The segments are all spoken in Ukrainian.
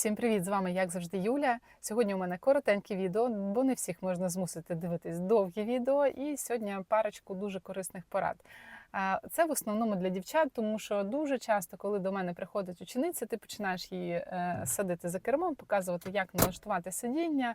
Всім привіт! З вами, як завжди, Юля. Сьогодні у мене коротеньке відео, бо не всіх можна змусити дивитись довгі відео. І сьогодні парочку дуже корисних порад. Це в основному для дівчат, тому що дуже часто, коли до мене приходить учениця, ти починаєш її е, садити за кермом, показувати, як налаштувати сидіння.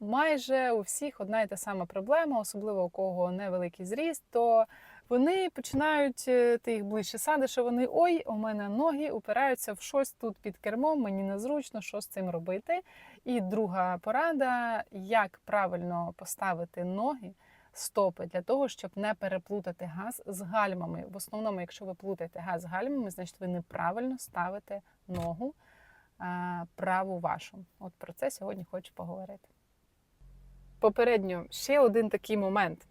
Майже у всіх одна і та сама проблема, особливо у кого невеликий зріст, то вони починають е, ти їх ближче садиш, що вони ой, у мене ноги упираються в щось тут під кермом, мені незручно, що з цим робити. І друга порада: як правильно поставити ноги, стопи для того, щоб не переплутати газ з гальмами. В основному, якщо ви плутаєте газ з гальмами, значить ви неправильно ставите ногу а, праву вашу. От про це сьогодні хочу поговорити. Попередньо ще один такий момент.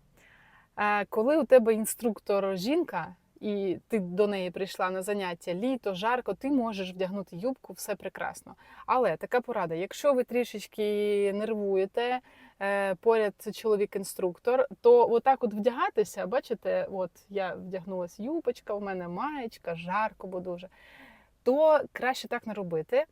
Коли у тебе інструктор жінка, і ти до неї прийшла на заняття літо, жарко, ти можеш вдягнути юбку, все прекрасно. Але така порада: якщо ви трішечки нервуєте, е, поряд чоловік-інструктор, то отак от вдягатися, бачите, от я вдягнулася юбочка, у мене маєчка, жарко, бо дуже. То краще так не робити.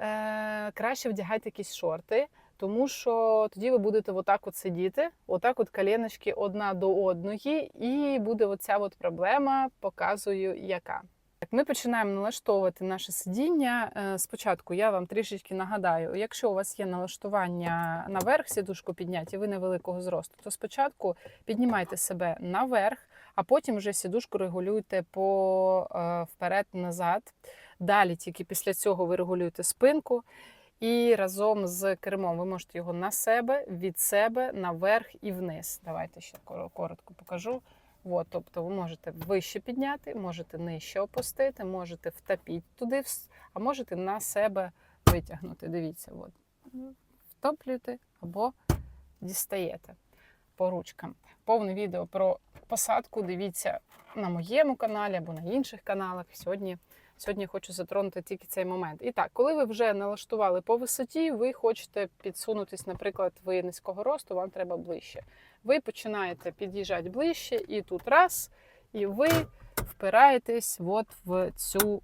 Е, Краще вдягайте якісь шорти. Тому що тоді ви будете отак от сидіти, отак от коленочки одна до одної, і буде оця от проблема, показую, яка. Так, Ми починаємо налаштовувати наше сидіння. Е, Спочатку я вам трішечки нагадаю, якщо у вас є налаштування наверх, сідушку підняті, ви невеликого зросту, то спочатку піднімайте себе наверх, а потім вже сідушку регулюйте по е, вперед-назад. Далі тільки після цього ви регулюєте спинку. І разом з кермом ви можете його на себе, від себе, наверх і вниз. Давайте ще коротко покажу. От, тобто ви можете вище підняти, можете нижче опустити, можете втопіть туди, а можете на себе витягнути. Дивіться, от. втоплюєте або дістаєте по ручкам. Повне відео про посадку дивіться на моєму каналі або на інших каналах. Сьогодні Сьогодні хочу затронути тільки цей момент. І так, коли ви вже налаштували по висоті, ви хочете підсунутись, наприклад, ви низького росту, вам треба ближче. Ви починаєте під'їжджати ближче, і тут раз, і ви впираєтесь от в цю,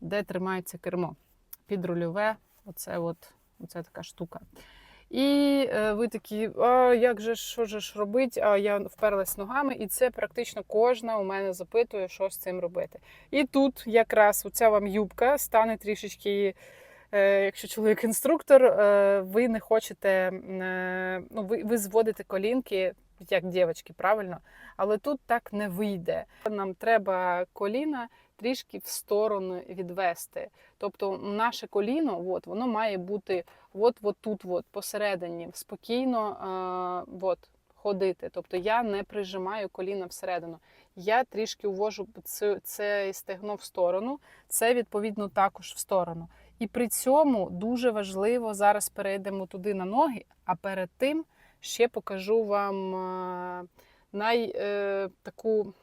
де тримається кермо. Підрульове, оце от, оце така штука. І е, ви такі, а як же що ж робити? А я вперлась ногами, і це практично кожна у мене запитує, що з цим робити. І тут якраз оця вам юбка стане трішечки, е, якщо чоловік інструктор, е, ви не хочете, ну, ви, ви зводите колінки, як дівчатки, правильно, але тут так не вийде. Нам треба коліна трішки в сторону відвести. Тобто наше коліно, от, воно має бути от, от тут, от, посередині, спокійно е, от, ходити. Тобто я не прижимаю коліна всередину. Я трішки увожу це, це стегно в сторону, це відповідно також в сторону. І при цьому дуже важливо зараз перейдемо туди на ноги, а перед тим ще покажу вам е, най, е, таку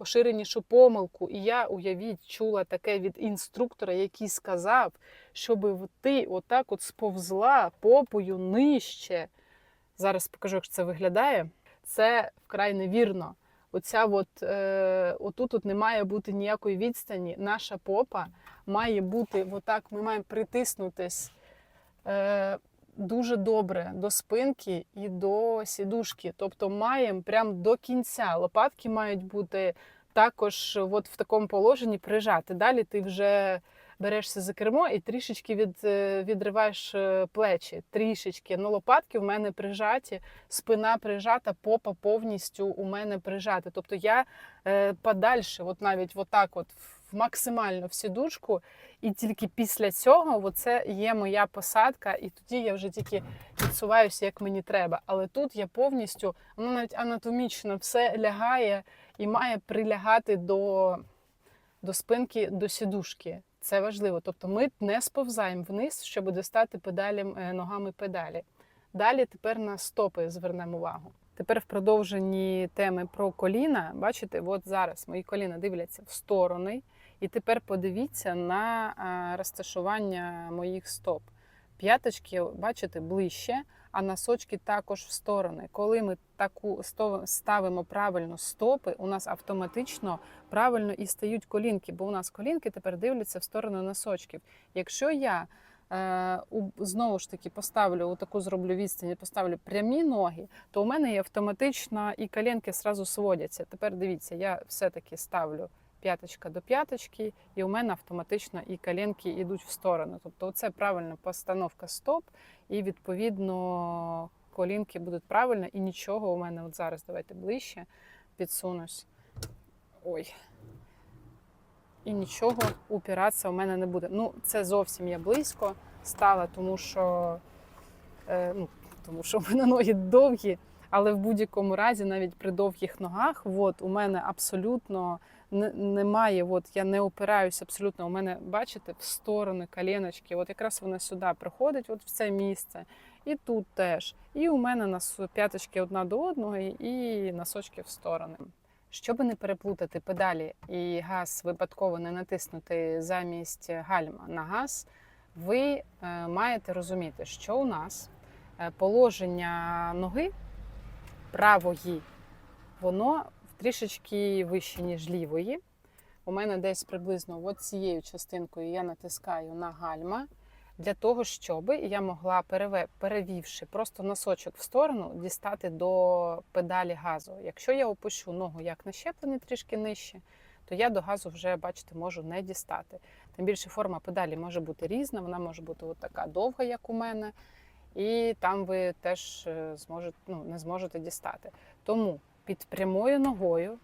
поширенішу помилку. І я, уявіть, чула таке від інструктора, який сказав, щоб ти отак от сповзла попою нижче. Зараз покажу, як це виглядає. Це вкрай невірно. Оця от, е, отут от не має бути ніякої відстані. Наша попа має бути отак, ми маємо притиснутись е, дуже добре до спинки і до сідушки. Тобто маємо прям до кінця. Лопатки мають бути також от в такому положенні прижати. Далі ти вже берешся за кермо і трішечки від, е, відриваєш е, плечі. Трішечки. Ну, лопатки в мене прижаті, спина прижата, попа повністю у мене прижата. Тобто я е, подальше, от навіть отак, от максимально в сідушку, і тільки після цього це є моя посадка, і тоді я вже тільки відсуваюся, як мені треба. Але тут я повністю, воно навіть анатомічно все лягає і має прилягати до, до спинки, до сідушки. Це важливо. Тобто ми не сповзаємо вниз, щоб достати педалі, е, ногами педалі. Далі тепер на стопи звернемо увагу. Тепер в продовженні теми про коліна, бачите, от зараз мої коліна дивляться в сторони. І тепер подивіться на розташування моїх стоп. П'яточки, бачите, ближче, а носочки також в сторони. Коли ми таку ставимо правильно стопи, у нас автоматично правильно і стають колінки, бо у нас колінки тепер дивляться в сторону носочків. Якщо я е, знову ж таки поставлю таку зроблю відстань, поставлю прямі ноги, то у мене і автоматично і коленки зразу сводяться. Тепер дивіться, я все-таки ставлю п'яточка до п'яточки, і у мене автоматично і коленки йдуть в сторону. Тобто це правильна постановка стоп, і відповідно колінки будуть правильно, і нічого у мене от зараз давайте ближче підсунусь. Ой. І нічого упиратися у мене не буде. Ну, це зовсім я близько стала, тому що, е, ну, тому що у мене ноги довгі, але в будь-якому разі, навіть при довгих ногах, от, у мене абсолютно немає, от, я не опираюся абсолютно. У мене, бачите, в сторони коленочки, от якраз вона сюди приходить, от в це місце. І тут теж. І у мене нас п'яточки одна до одної, і носочки в сторони. Щоб не переплутати педалі і газ випадково не натиснути замість гальма на газ, ви е, маєте розуміти, що у нас е, положення ноги правої, воно трішечки вище, ніж лівої. У мене десь приблизно от цією частинкою я натискаю на гальма для того, щоб я могла, перевівши просто носочок в сторону, дістати до педалі газу. Якщо я опущу ногу як на щепленні трішки нижче, то я до газу вже, бачите, можу не дістати. Тим більше форма педалі може бути різна, вона може бути от така довга, як у мене, і там ви теж е, зможете, ну, не зможете дістати. Тому під прямою ногою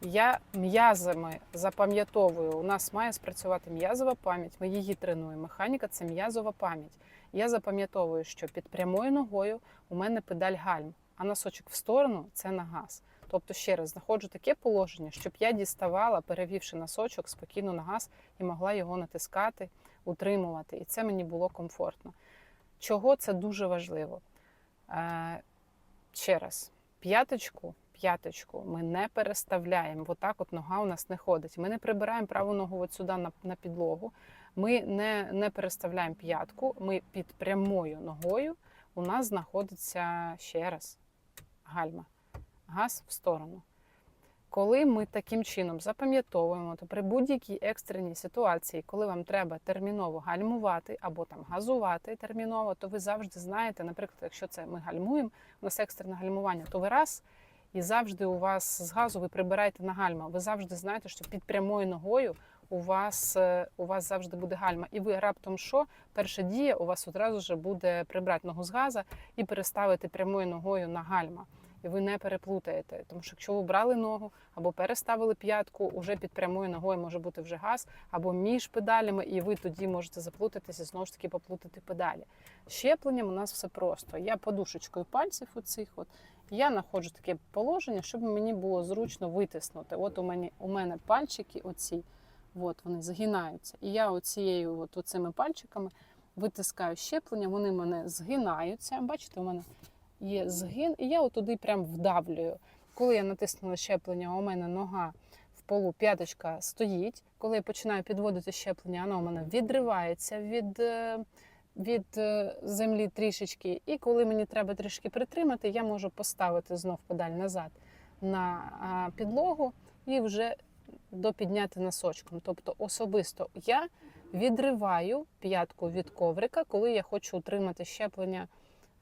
я м'язами запам'ятовую. У нас має спрацювати м'язова пам'ять. Ми її тренуємо. Механіка це м'язова пам'ять. Я запам'ятовую, що під прямою ногою у мене педаль гальм, а носочок в сторону це на газ. Тобто, ще раз знаходжу таке положення, щоб я діставала, перевівши носочок спокійно на газ і могла його натискати, утримувати. І це мені було комфортно. Чого це дуже важливо? Е, ще раз, п'яточку, п'яточку ми не переставляємо. Отак от нога у нас не ходить. Ми не прибираємо праву ногу от сюди на, на підлогу. Ми не, не переставляємо п'ятку. Ми під прямою ногою у нас знаходиться ще раз гальма. Газ в сторону. Коли ми таким чином запам'ятовуємо, то при будь-якій екстреній ситуації, коли вам треба терміново гальмувати або там газувати терміново, то ви завжди знаєте, наприклад, якщо це ми гальмуємо, у нас екстрене гальмування, то ви раз і завжди у вас з газу ви прибираєте на гальма. Ви завжди знаєте, що під прямою ногою у вас, е, у вас завжди буде гальма. І ви раптом що? Перша дія у вас одразу ж буде прибрати ногу з газа і переставити прямою ногою на гальма. І ви не переплутаєте. Тому що якщо ви брали ногу або переставили п'ятку, уже під прямою ногою може бути вже газ, або між педалями, і ви тоді можете заплутатися знову ж таки поплутати педалі. Щепленням у нас все просто. Я подушечкою пальців оцих от я знаходжу таке положення, щоб мені було зручно витиснути. От у мене у мене пальчики, оці, от вони згинаються. І я оцією, от оцими пальчиками витискаю щеплення, вони мене згинаються. Бачите, у мене є згин, і я отуди прям вдавлюю. Коли я натиснула щеплення, у мене нога в полу п'яточка стоїть. Коли я починаю підводити щеплення, воно у мене відривається від. е, від е, землі трішечки, і коли мені треба трішки притримати, я можу поставити знов педаль назад на підлогу і вже допідняти носочком. Тобто особисто я відриваю п'ятку від коврика, коли я хочу утримати щеплення.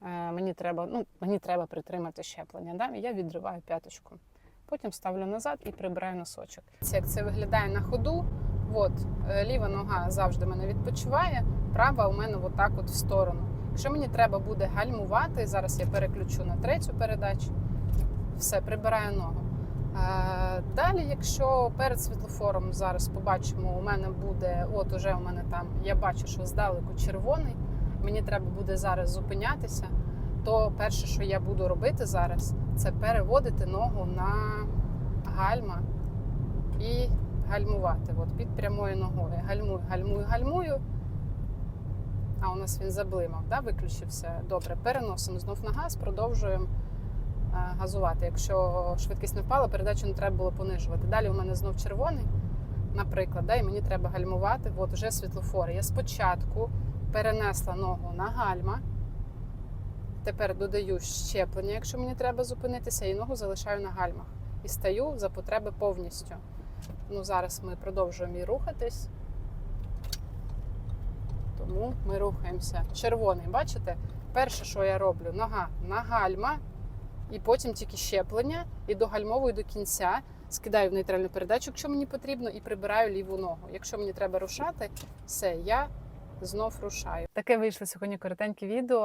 Е, Мені треба, ну, мені треба притримати щеплення. Да? Я відриваю п'яточку. Потім ставлю назад і прибираю носочок. Як це виглядає на ходу. От, е, ліва нога завжди мене відпочиває, права у мене отак от в сторону. Якщо мені треба буде гальмувати, зараз я переключу на третю передачу, все, прибираю ногу. Е, Далі, якщо перед світлофором зараз побачимо, у мене буде, от уже у мене там, я бачу, що здалеку червоний, мені треба буде зараз зупинятися, то перше, що я буду робити зараз, це переводити ногу на гальма і гальмувати. От під прямою ногою. Гальмую, гальмую, гальмую. А у нас він заблимав, да? виключився. Добре, переносимо знов на газ, продовжуємо е, газувати. Якщо швидкість не впала, передачу не треба було понижувати. Далі у мене знов червоний, наприклад, да? і мені треба гальмувати. От уже світлофори. Я спочатку перенесла ногу на гальма, Тепер додаю щеплення, якщо мені треба зупинитися, і ногу залишаю на гальмах. І стаю за потреби повністю. Ну, зараз ми продовжуємо і рухатись. Тому ми рухаємося. Червоний, бачите? Перше, що я роблю, нога на гальма, і потім тільки щеплення, і догальмовую до кінця. Скидаю в нейтральну передачу, якщо мені потрібно, і прибираю ліву ногу. Якщо мені треба рушати, все, я знов рушаю. Таке вийшло сьогодні коротеньке відео,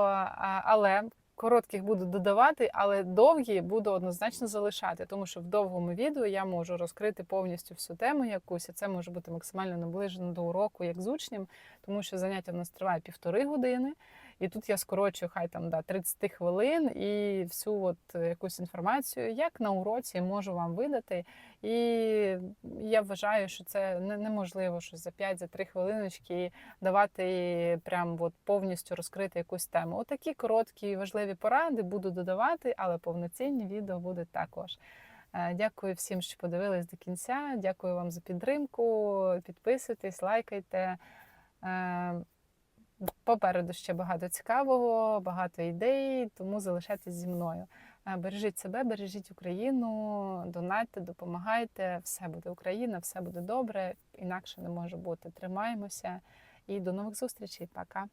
але коротких буду додавати, але довгі буду однозначно залишати, тому що в довгому відео я можу розкрити повністю всю тему якусь, і це може бути максимально наближено до уроку, як з учнем, тому що заняття в нас триває півтори години. І тут я скорочую хай там да, 30 хвилин і всю от е, якусь інформацію, як на уроці можу вам видати. І я вважаю, що це неможливо, що за 5-3 хвилиночки давати прям от повністю розкрити якусь тему. Отакі короткі важливі поради буду додавати, але повноцінні відео будуть також. Е, Дякую всім, що подивились до кінця. Дякую вам за підтримку. Підписуйтесь, лайкайте. Попереду ще багато цікавого, багато ідей, тому залишайтесь зі мною. Е, Бережіть себе, бережіть Україну, донатьте, допомагайте. Все буде Україна, все буде добре. Інакше не може бути. Тримаємося і до нових зустрічей. Пока.